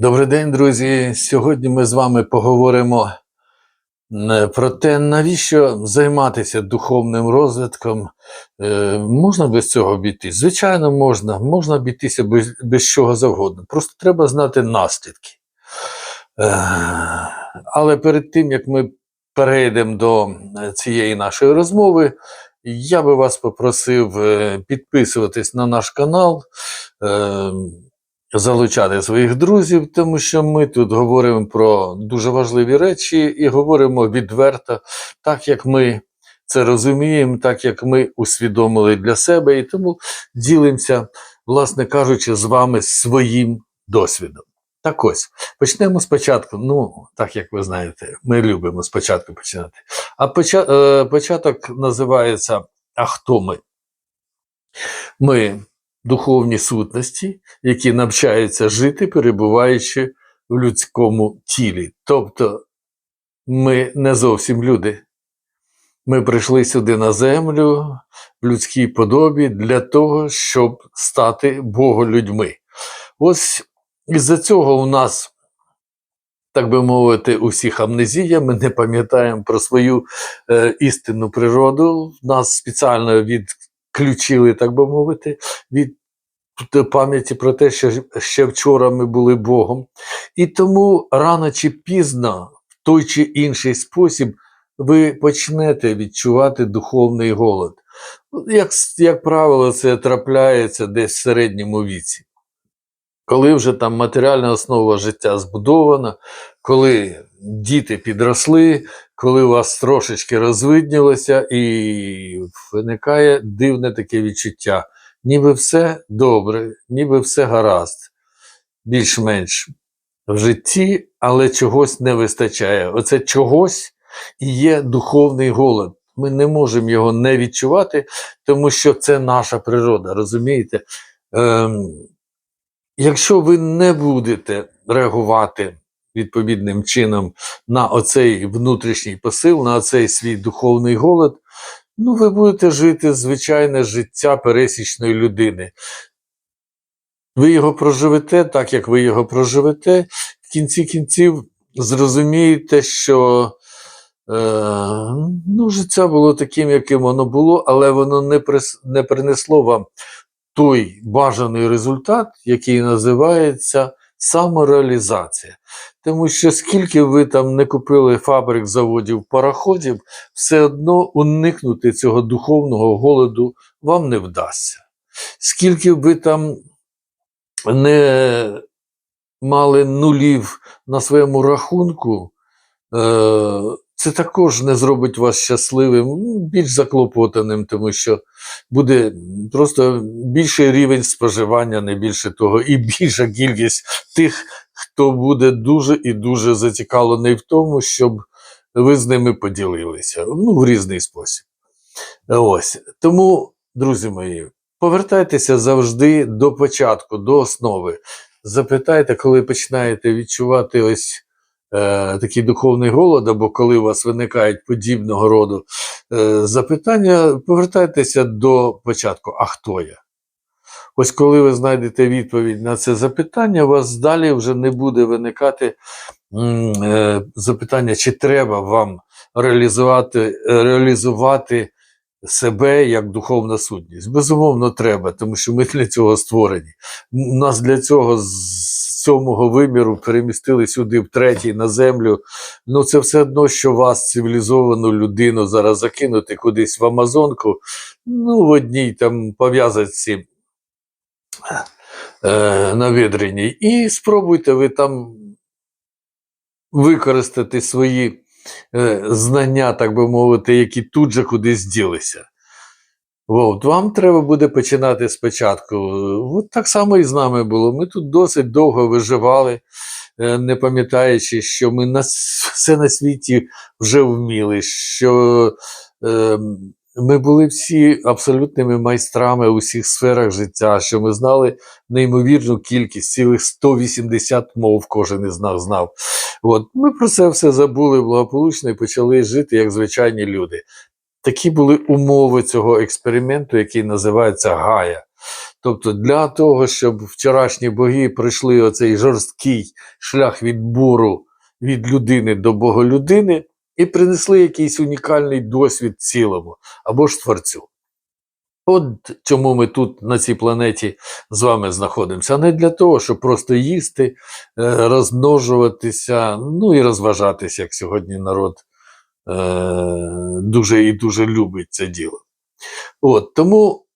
Добрий день, друзі. Сьогодні ми з вами поговоримо про те, навіщо займатися духовним розвитком. Е, Можна без цього обійтись? Звичайно, можна. Можна обійтися без, без чого завгодно. Просто треба знати наслідки. Е, Але перед тим, як ми перейдемо до цієї нашої розмови, я би вас попросив е, підписуватись на наш канал. Залучати своїх друзів, тому що ми тут говоримо про дуже важливі речі і говоримо відверто, так як ми це розуміємо, так як ми усвідомили для себе, і тому ділимося, власне кажучи, з вами своїм досвідом. Так ось, почнемо спочатку. Ну, так як ви знаєте, ми любимо спочатку починати. А е, початок називається А хто ми? Ми духовні сутності, які навчаються жити, перебуваючи в людському тілі. Тобто ми не зовсім люди. Ми прийшли сюди на землю в людській подобі для того, щоб стати боголюдьми. Ось із-за цього у нас, так би мовити, у всіх амнезія, ми не пам'ятаємо про свою е, істинну природу. Нас спеціально відключили, так би мовити, від пам'яті про те, що ще вчора ми були Богом. І тому рано чи пізно, в той чи інший спосіб, ви почнете відчувати духовний голод. Як, як правило, це трапляється десь в середньому віці. Коли вже там матеріальна основа життя збудована, коли діти підросли, коли у вас трошечки розвиднілося, і виникає дивне таке відчуття, ніби все добре, ніби все гаразд, більш-менш в житті, але чогось не вистачає. Оце чогось і є духовний голод. Ми не можемо його не відчувати, тому що це наша природа, розумієте? Ем, якщо ви не будете реагувати відповідним чином на оцей внутрішній посил, на оцей свій духовний голод, ну ви будете жити звичайне життя пересічної людини. Ви його проживете так, як ви його проживете, в кінці кінців зрозумієте, що е, ну, життя було таким, яким воно було, але воно не, прис, не принесло вам той бажаний результат, який називається самореалізація. Тому що скільки ви там не купили фабрик, заводів, пароходів, все одно уникнути цього духовного голоду вам не вдасться. Скільки ви там не мали нулів на своєму рахунку, е, це також не зробить вас щасливим, ну, більш заклопотаним, тому що буде просто більший рівень споживання, не більше того, і більша кількість тих, хто буде дуже і дуже зацікавлений в тому, щоб ви з ними поділилися. Ну, в різний спосіб. Ось. Тому, друзі мої, повертайтеся завжди до початку, до основи. Запитайте, коли починаєте відчувати ось е, такий духовний голод, або коли у вас виникають подібного роду е, запитання, повертайтеся до початку. А хто я? Ось коли ви знайдете відповідь на це запитання, у вас далі вже не буде виникати е, запитання, чи треба вам реалізувати, реалізувати себе як духовна сутність. Безумовно, треба, тому що ми для цього створені. Нас для цього з сьомого виміру перемістили сюди в третій на землю. Ну, це все одно, що вас, цивілізовану людину, зараз закинути кудись в Амазонку, ну, в одній там пов'язці е, на відрині, і спробуйте ви там використати свої знання, так би мовити, які тут же кудись ділися. От, вам треба буде починати спочатку. От так само і з нами було. Ми тут досить довго виживали, е, не пам'ятаючи, що ми на, все на світі вже вміли, що е, ми були всі абсолютними майстрами у всіх сферах життя, що ми знали неймовірну кількість, цілих 180 мов кожен із нас знав. От, ми про це все забули благополучно і почали жити як звичайні люди. Такі були умови цього експерименту, який називається Гая. Тобто, для того, щоб вчорашні боги пройшли оцей жорсткий шлях відбору від людини до боголюдини і принесли якийсь унікальний досвід цілому або ж творцю. От чому ми тут на цій планеті з вами знаходимося, а не для того, щоб просто їсти, е, розмножуватися, ну і розважатися, як сьогодні народ е, дуже і дуже любить це діло. От, тому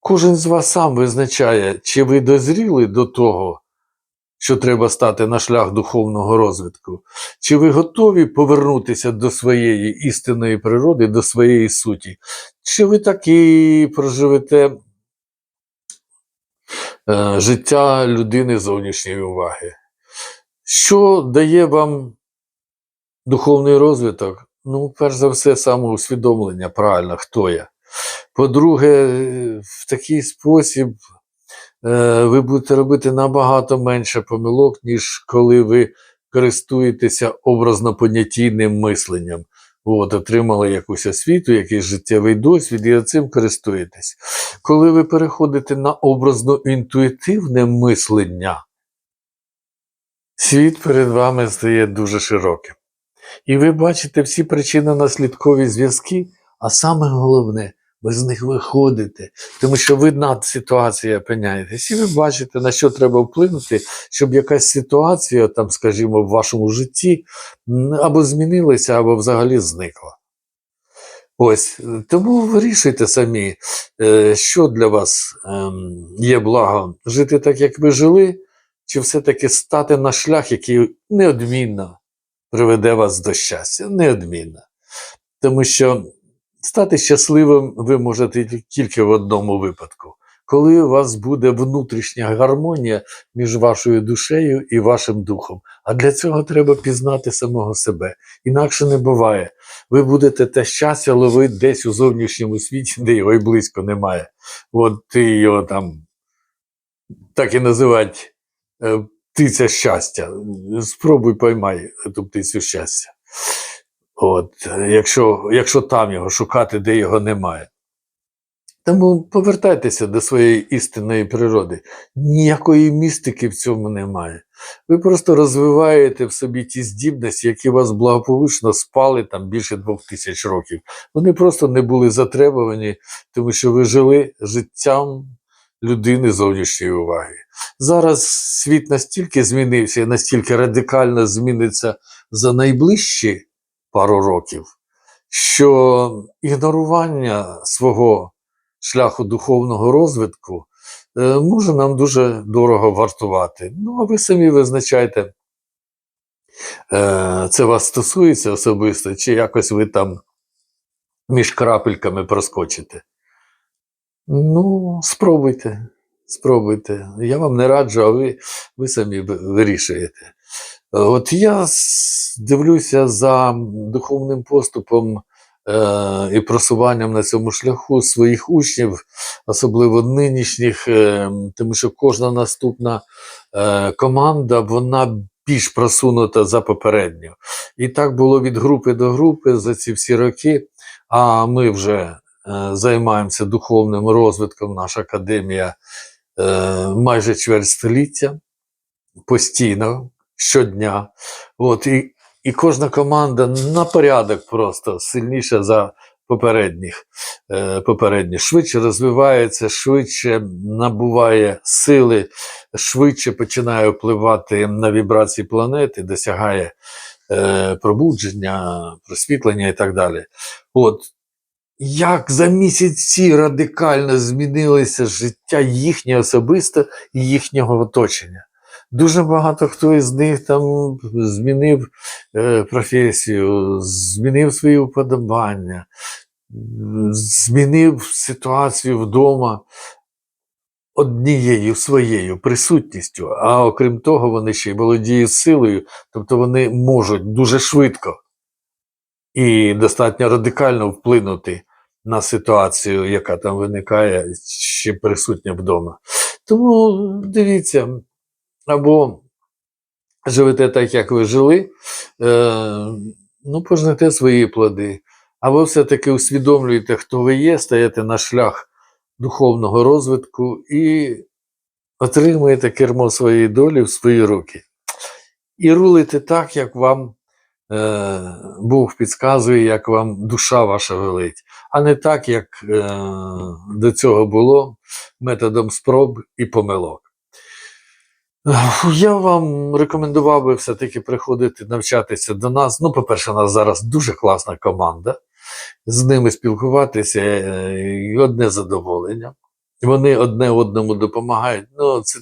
кожен з вас сам визначає, чи ви дозріли до того, що треба стати на шлях духовного розвитку, чи ви готові повернутися до своєї істинної природи, до своєї суті, чи ви таки проживете е, життя людини зовнішньої уваги? Що дає вам духовний розвиток? Ну, перш за все, самоусвідомлення, правильно, хто я. По-друге, в такий спосіб ви будете робити набагато менше помилок, ніж коли ви користуєтеся образно-понятійним мисленням. От, отримали якусь освіту, якийсь життєвий досвід, і цим користуєтесь. Коли ви переходите на образно-інтуїтивне мислення, світ перед вами стає дуже широким. І ви бачите всі причинно-наслідкові зв'язки, а саме головне, ви з них виходите, тому що ви над ситуацією опиняєтесь, і ви бачите, на що треба вплинути, щоб якась ситуація, там, скажімо, в вашому житті або змінилася, або взагалі зникла. Ось тому вирішуйте самі, е, що для вас ем, є благом жити так, як ви жили, чи все-таки стати на шлях, який неодмінно приведе вас до щастя, неодмінно. Тому що стати щасливим ви можете тільки- в одному випадку, коли у вас буде внутрішня гармонія між вашою душею і вашим духом. А для цього треба пізнати самого себе. Інакше не буває. Ви будете те щастя ловити десь у зовнішньому світі, де його і близько немає. От ти його там так і називають е, птиця щастя. Спробуй поймай ту птицю щастя. От, якщо, якщо там його шукати, де його немає. Тому повертайтеся до своєї істинної природи. Ніякої містики в цьому немає. Ви просто розвиваєте в собі ті здібності, які вас благополучно спали там більше двох тисяч років. Вони просто не були затребувані, тому що ви жили життям людини зовнішньої уваги. Зараз світ настільки змінився і настільки радикально зміниться за найближчі пару років, що ігнорування свого шляху духовного розвитку е, може нам дуже дорого вартувати. Ну, а ви самі визначайте, е, це вас стосується особисто, чи якось ви там між крапельками проскочите. Ну, спробуйте, спробуйте. Я вам не раджу, а ви, ви самі вирішуєте. От я дивлюся за духовним поступом е, і просуванням на цьому шляху своїх учнів, особливо нинішніх, е, тому що кожна наступна е, команда вона більш просунута за попередню. І так було від групи до групи за ці всі роки. А ми вже е, займаємося духовним розвитком, наша академія е, майже чверть століття постійно, щодня. От, і, і кожна команда на порядок просто сильніша за попередніх. Е, попередні. Швидше розвивається, швидше набуває сили, швидше починає впливати на вібрації планети, досягає е, пробудження, просвітлення і так далі. От. Як за місяці радикально змінилося життя їхнє особисте і їхнього оточення. Дуже багато хто із них там змінив е, професію, змінив свої вподобання, змінив ситуацію вдома однією своєю присутністю. А окрім того, вони ще й володіють силою, тобто вони можуть дуже швидко і достатньо радикально вплинути на ситуацію, яка там виникає, чи присутня вдома. Тому дивіться, або живете так, як ви жили, е, ну, пожнете свої плоди, або все-таки усвідомлюєте, хто ви є, стаєте на шлях духовного розвитку і отримуєте кермо своєї долі в свої руки. І рулите так, як вам е, Бог підказує, як вам душа ваша велить, а не так, як е, до цього було методом спроб і помилок. Я вам рекомендував би все-таки приходити навчатися до нас. Ну, по-перше, у нас зараз дуже класна команда. З ними спілкуватися е, і одне задоволення. Вони одне одному допомагають. Ну, це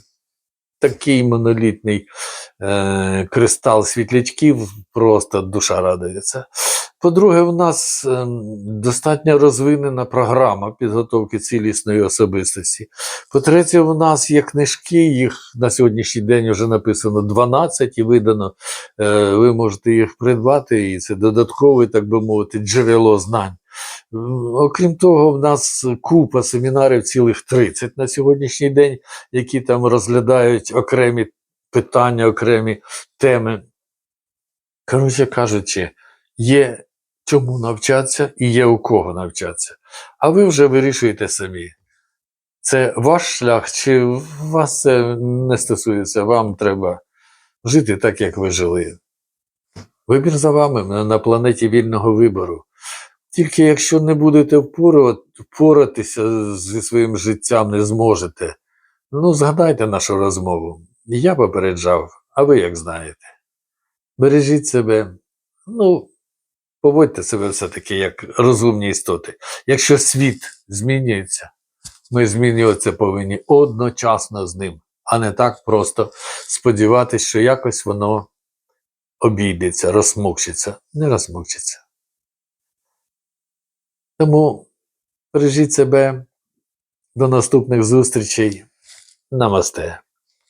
такий монолітний е, кристал світлячків, просто душа радується. По-друге, у нас е, достатньо розвинена програма підготовки цілісної особистості. По-третє, у нас є книжки, їх на сьогоднішній день вже написано 12 і видано. Е, ви можете їх придбати, і це додаткове, так би мовити, джерело знань. Окрім того, в нас купа семінарів, цілих 30 на сьогоднішній день, які там розглядають окремі питання, окремі теми. Коротше кажучи, є чому навчатися і є у кого навчатися. А ви вже вирішуєте самі. Це ваш шлях, чи вас це не стосується, вам треба жити так, як ви жили. Вибір за вами на планеті вільного вибору. Тільки якщо не будете впоратися зі своїм життям, не зможете. Ну, згадайте нашу розмову. Я попереджав, а ви як знаєте. Бережіть себе, ну, поводьте себе все-таки як розумні істоти. Якщо світ змінюється, ми змінюватися повинні одночасно з ним, а не так просто сподіватися, що якось воно обійдеться, розсмокчиться. Не розсмокчиться. Тому бережіть себе. До наступних зустрічей. Намасте.